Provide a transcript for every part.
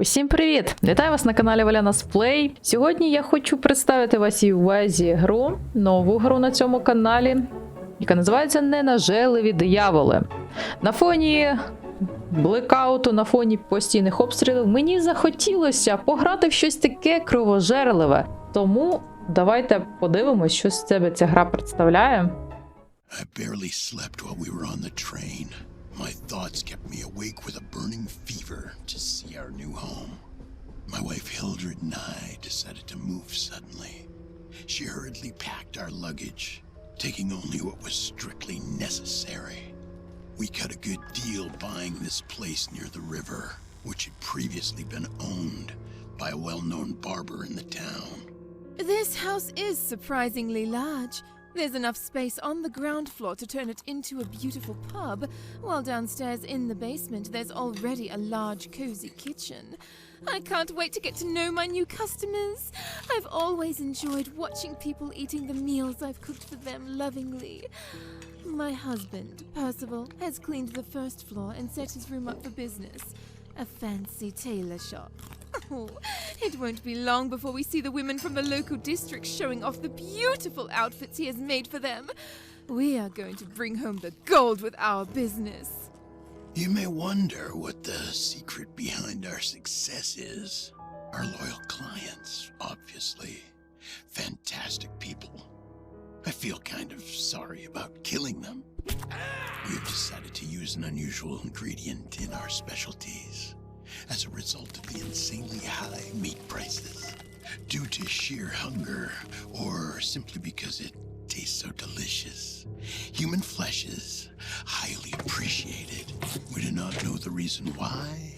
Усім привіт! Вітаю вас на каналі Валяна Плей. Сьогодні я хочу представити вашій увазі гру, нову гру на цьому каналі, яка називається Ненажеливі дияволи. На фоні блекауту, на фоні постійних обстрілів мені захотілося пограти в щось таке кровожерливе. Тому давайте подивимось, що з себе ця гра представляє. I barely slept while we were on the train. My thoughts kept me awake with a burning fever to see our new home. Luggage, taking only what was strictly necessary. We cut a good deal buying this place near the river, which had previously been owned by a well known barber in the town. This house is surprisingly large. There's enough space on the ground floor to turn it into a beautiful pub, while downstairs in the basement there's already a large, cozy kitchen. I can't wait to get to know my new customers. I've always enjoyed watching people eating the meals I've cooked for them lovingly. My husband, Percival, has cleaned the first floor and set his room up for business a fancy tailor shop. Oh, it won't be long before we see the women from the local district showing off the beautiful outfits he has made for them. We are going to bring home the gold with our business. You may wonder what the secret behind our success is. Our loyal clients, obviously. Fantastic people. I feel kind of sorry about killing them. We have decided to use an unusual ingredient in our specialties as a result of the insanely high meat prices. Due to sheer hunger, or simply because it tastes so delicious, human flesh is highly appreciated. We do not know the reason why,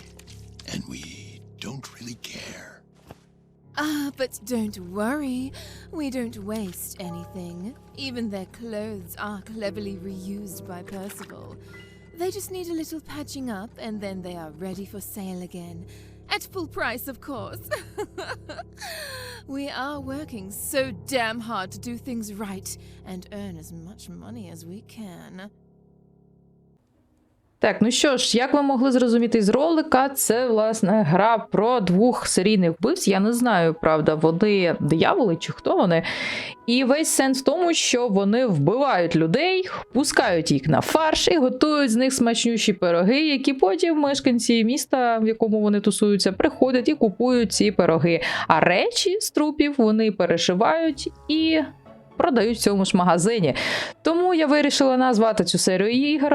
and we don't really care. Ah, but don't worry. We don't waste anything. Even their clothes are cleverly reused by Percival. They just need a little patching up, and then they are ready for sale again. At full price, of course. we are working so damn hard to do things right and earn as much money as we can. Так, ну що ж, як ви могли зрозуміти з ролика, це власне гра про двох серійних вбивць. Я не знаю, правда, вони дияволи чи хто вони. І весь сенс в тому, що вони вбивають людей, пускають їх на фарш і готують з них смачнющі пироги, які потім мешканці міста, в якому вони тусуються, приходять і купують ці пироги. А речі з трупів вони перешивають і. Продають в цьому ж магазині. Тому я вирішила назвати цю серію ігор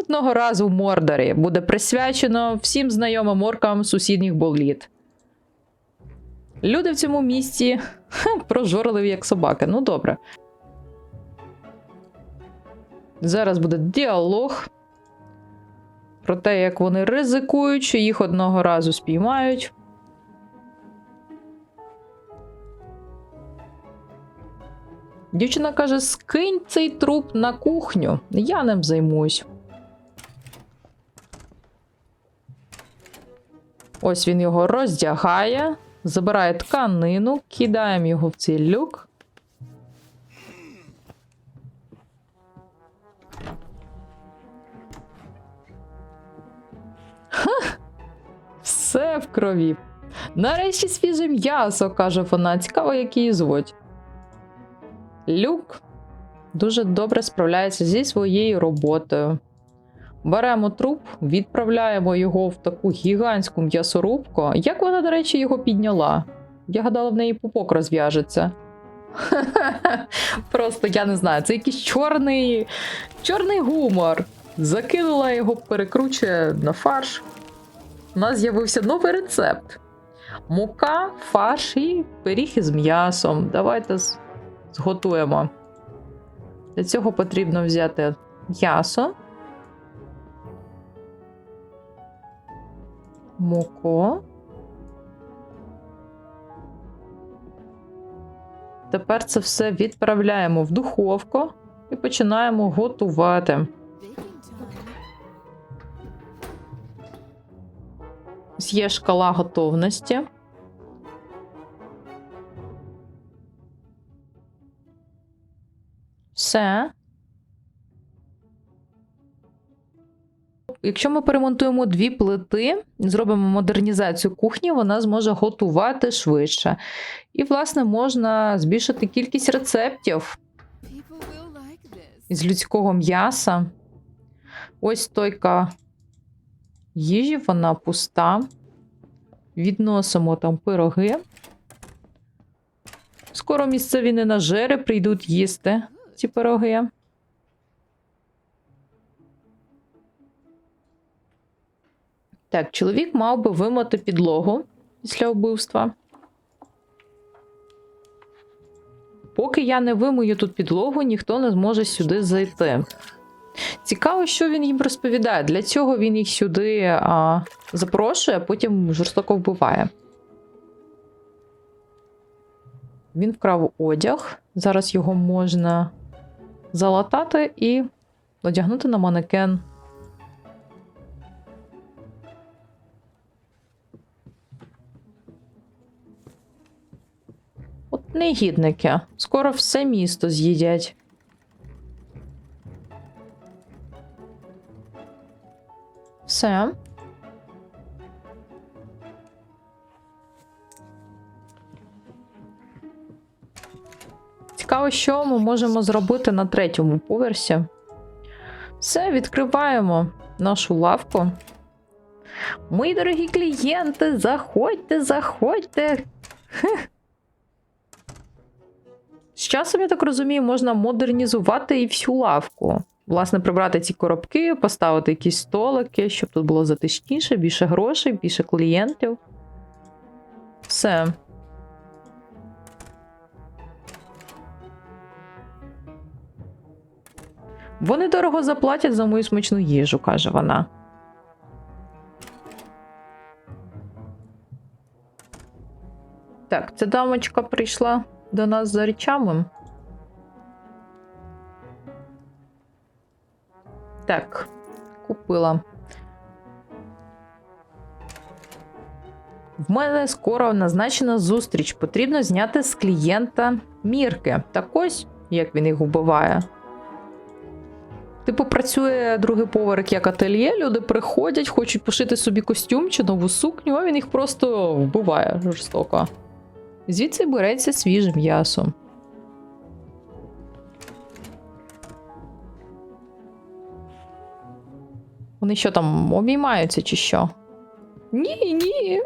одного разу в Мордорі. Буде присвячено всім знайомим оркам сусідніх боліт. Люди в цьому місті прожорливі, як собаки. Ну добре. Зараз буде діалог про те, як вони ризикують, що їх одного разу спіймають. Дівчина каже: скинь цей труп на кухню, я ним займусь. Ось він його роздягає, забирає тканину, кидаємо його в цей люк. Ха! Все в крові. Нарешті свіже м'ясо, каже вона. Цікаво, як її звуть. Люк дуже добре справляється зі своєю роботою. Беремо труп, відправляємо його в таку гігантську м'ясорубку. Як вона, до речі, його підняла? Я гадала, в неї пупок розв'яжеться. Просто я не знаю, це якийсь чорний, чорний гумор. Закинула його, перекручує на фарш. У нас з'явився новий рецепт: мука, фарш і пиріг із м'ясом. Давайте зготуємо. Для цього потрібно взяти м'ясо. Муку. Тепер це все відправляємо в духовку і починаємо готувати. Є шкала готовності. Все. Якщо ми перемонтуємо дві плити, зробимо модернізацію кухні, вона зможе готувати швидше. І, власне, можна збільшити кількість рецептів із людського м'яса. Ось стойка їжі, вона пуста. Відносимо там пироги. Скоро місцеві ненажери прийдуть їсти ці пироги. Так, чоловік мав би вимити підлогу після вбивства. Поки я не вимию тут підлогу, ніхто не зможе сюди зайти. Цікаво, що він їм розповідає. Для цього він їх сюди а, запрошує, а потім жорстоко вбиває. Він вкрав одяг. Зараз його можна залатати і одягнути на манекен. Негідники. Скоро все місто з'їдять. Все. Цікаво, що ми можемо зробити на третьому поверсі. Все, відкриваємо нашу лавку. Мої дорогі клієнти, заходьте, заходьте. Часом, я так розумію, можна модернізувати і всю лавку. Власне, прибрати ці коробки, поставити якісь столики, щоб тут було затишніше, більше грошей, більше клієнтів. Все. Вони дорого заплатять за мою смачну їжу, каже вона. Так, ця дамочка прийшла до нас за речами. Так, купила. В мене скоро назначена зустріч. Потрібно зняти з клієнта мірки. Так ось, як він їх вбиває. Типу, працює другий поверх як ательє, люди приходять, хочуть пошити собі костюм чи нову сукню, а він їх просто вбиває жорстоко. Звідси береться свіже м'ясо. Вони що там обіймаються чи що? Ні, ні.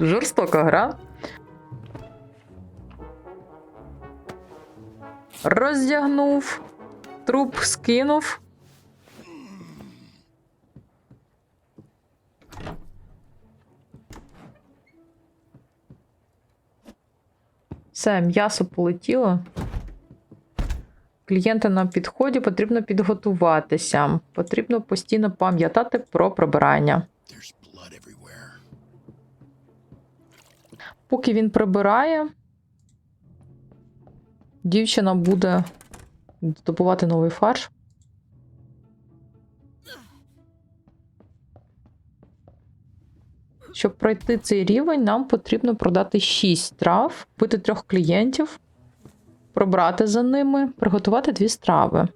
Жорстока гра. Роздягнув, труп скинув. Все, м'ясо полетіло. Клієнти на підході потрібно підготуватися. Потрібно постійно пам'ятати про прибирання. Поки він прибирає, дівчина буде добувати новий фарш. Щоб пройти цей рівень, нам потрібно продати 6 трав, пити трьох клієнтів, пробрати за ними, приготувати дві страви.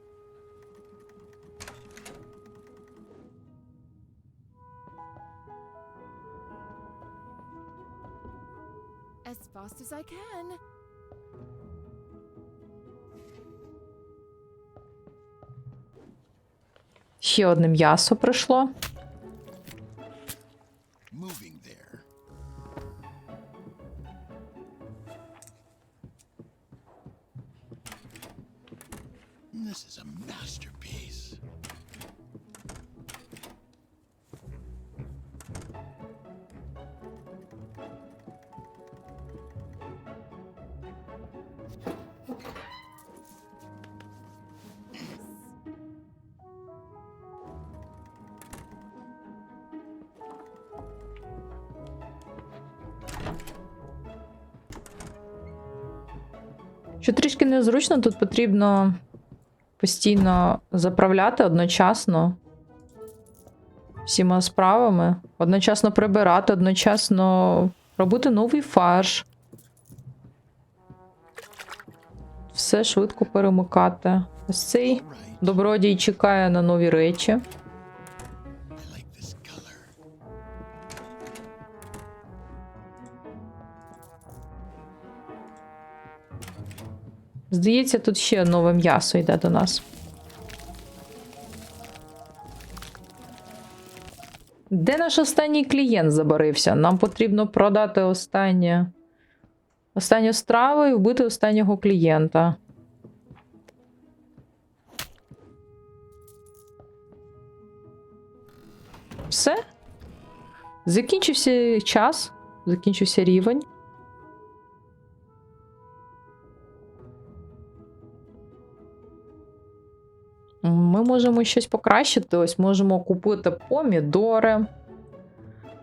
Ще одне м'ясо прийшло. Що трішки незручно, тут потрібно постійно заправляти одночасно всіма справами, одночасно прибирати, одночасно робити новий фарш. Все швидко перемикати. Ось цей добродій чекає на нові речі. Здається, тут ще нове м'ясо йде до нас. Де наш останній клієнт забарився? Нам потрібно продати останнє. Останню страву і вбити останнього клієнта. Все? Закінчився час, закінчився рівень. Можемо щось покращити. Ось можемо купити помідори.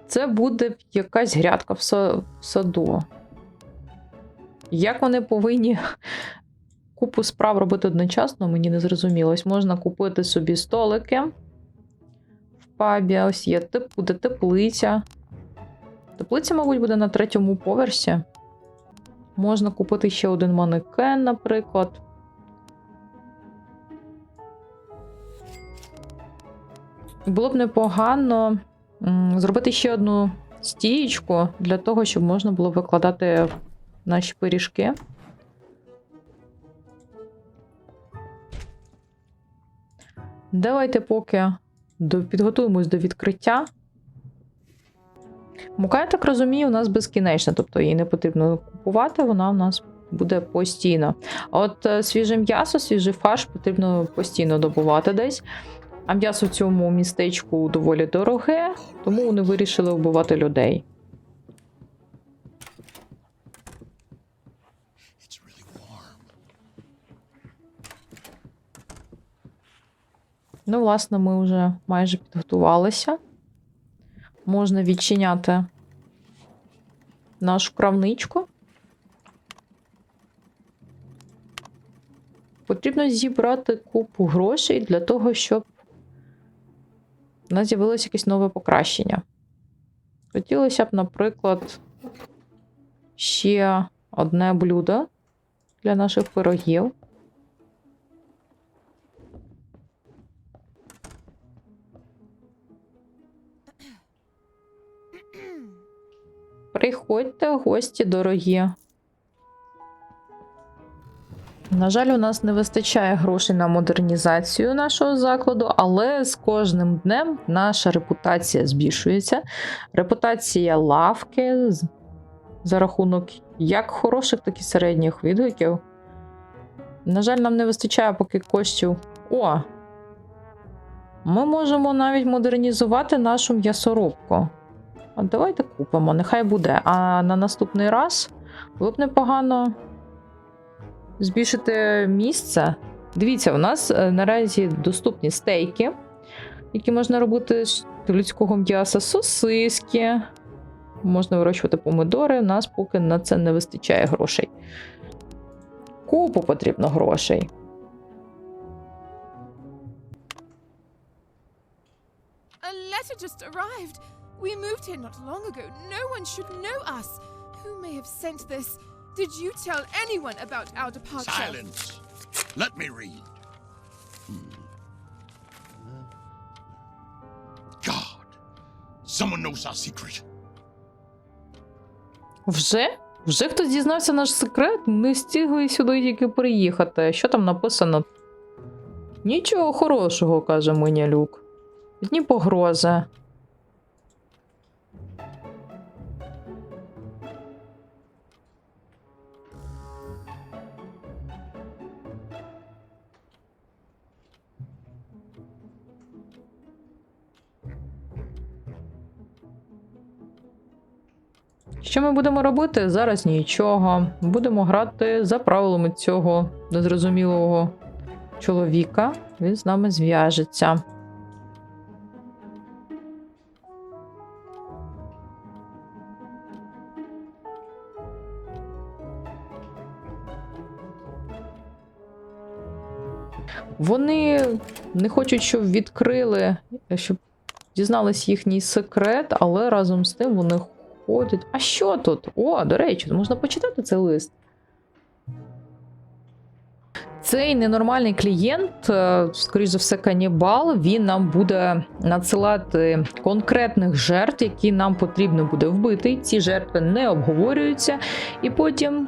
Це буде якась грядка в саду. Як вони повинні купу справ робити одночасно, мені не зрозуміло. Ось можна купити собі столики в пабі. Ось є буде теплиця. Теплиця, мабуть, буде на третьому поверсі. Можна купити ще один манекен, наприклад. Було б непогано зробити ще одну стієчку для того, щоб можна було викладати наші пиріжки. Давайте поки підготуємось до відкриття. Мука, я так розумію, у нас безкінечна, тобто її не потрібно купувати, вона у нас буде постійно. От е, свіже м'ясо, свіжий фарш потрібно постійно добувати десь. А м'ясо в цьому містечку доволі дороге, тому вони вирішили вбивати людей. Ну, власне, ми вже майже підготувалися. Можна відчиняти нашу крамничку. Потрібно зібрати купу грошей для того, щоб у нас з'явилося якесь нове покращення. Хотілося б, наприклад, ще одне блюдо для наших пирогів. Приходьте, гості дорогі. На жаль, у нас не вистачає грошей на модернізацію нашого закладу, але з кожним днем наша репутація збільшується. Репутація лавки за рахунок як хороших, так і середніх відгуків. На жаль, нам не вистачає поки коштів. О! Ми можемо навіть модернізувати нашу м'ясорубку. Давайте купимо, нехай буде. А на наступний раз було б непогано збільшити місце. Дивіться, у нас е, наразі доступні стейки, які можна робити з людського м'яса, сосиски. Можна вирощувати помидори. У нас поки на це не вистачає грошей. Купу потрібно грошей. We moved here not long ago. No one should know us. Who may have sent this? Did you tell anyone about our departure? Silence! Let me read. Hmm. God! Someone knows our secret. Вже? Вже хтось дізнався наш секрет? Ми встигли сюди тільки приїхати. Що там написано? Нічого хорошого, каже Миня Люк. Одні погрози. Що ми будемо робити? Зараз нічого. Будемо грати за правилами цього незрозумілого чоловіка. Він з нами зв'яжеться. Вони не хочуть, щоб відкрили, щоб дізнались їхній секрет, але разом з тим вони ходять. А що тут? О, до речі, можна почитати цей лист. Цей ненормальний клієнт, е, скоріш за все, канібал, він нам буде надсилати конкретних жертв, які нам потрібно буде вбити. Ці жертви не обговорюються, і потім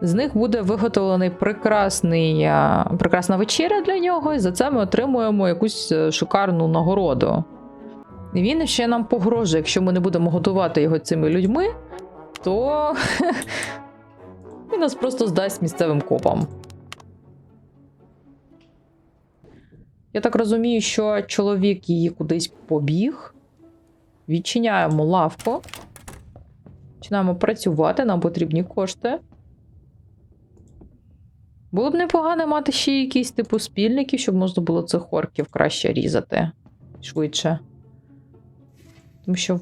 З них буде виготовлений прекрасний, прекрасна вечеря для нього, і за це ми отримуємо якусь е, шикарну нагороду. Він ще нам погрожує, якщо ми не будемо готувати його цими людьми, то він нас просто здасть місцевим копам. Я так розумію, що чоловік її кудись побіг. Відчиняємо лавку. Починаємо працювати, нам потрібні кошти. Було б непогано мати ще якісь типу спільників, щоб можна було цих орків краще різати швидше. Тому що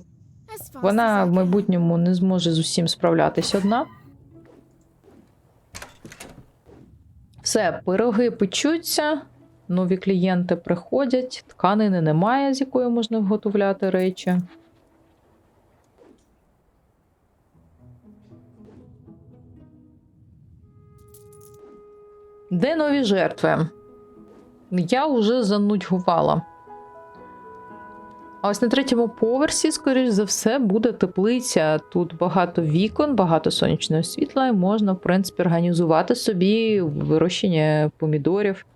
вона в майбутньому не зможе з усім справлятись одна. Все, пироги печуться, нові клієнти приходять, тканини немає, з якої можна виготовляти речі. Де нові жертви? Я вже занудьгувала. А ось на третьому поверсі, скоріш за все, буде теплиця. Тут багато вікон, багато сонячного світла, і можна, в принципі, організувати собі вирощення помідорів,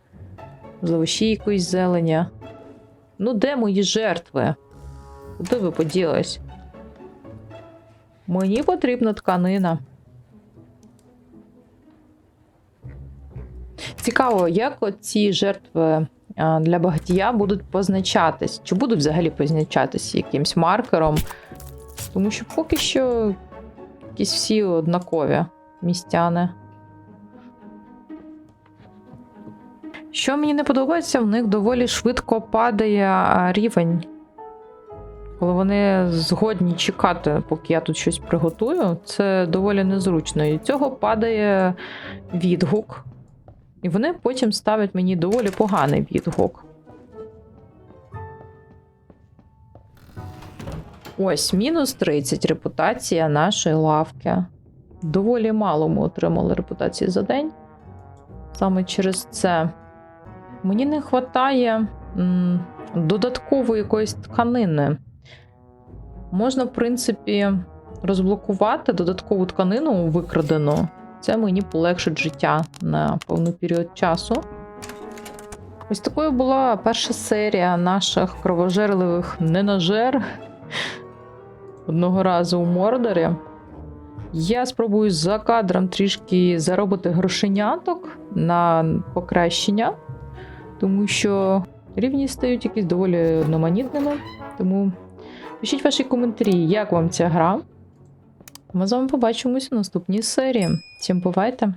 завощі якоїсь зелення. Ну, де мої жертви? Куди ви поділись? Мені потрібна тканина. Цікаво, як ці жертви для багатія будуть позначатись? Чи будуть взагалі позначатись якимсь маркером? Тому що поки що якісь всі однакові містяни. Що мені не подобається, в них доволі швидко падає рівень. Коли вони згодні чекати, поки я тут щось приготую, це доволі незручно. І цього падає відгук. І вони потім ставлять мені доволі поганий відгук. Ось, мінус 30 репутація нашої лавки. Доволі мало ми отримали репутації за день. Саме через це. Мені не вистачає додаткової якоїсь тканини. Можна, в принципі, розблокувати додаткову тканину викрадену. Це мені полегшить життя на певний період часу. Ось такою була перша серія наших кровожерливих ненажер одного разу у Мордорі. Я спробую за кадром трішки заробити грошеняток на покращення, тому що рівні стають якісь доволі одноманітними. Тому пишіть ваші коментарі, як вам ця гра. Ми з вами побачимось у наступній серії. Всім бувайте!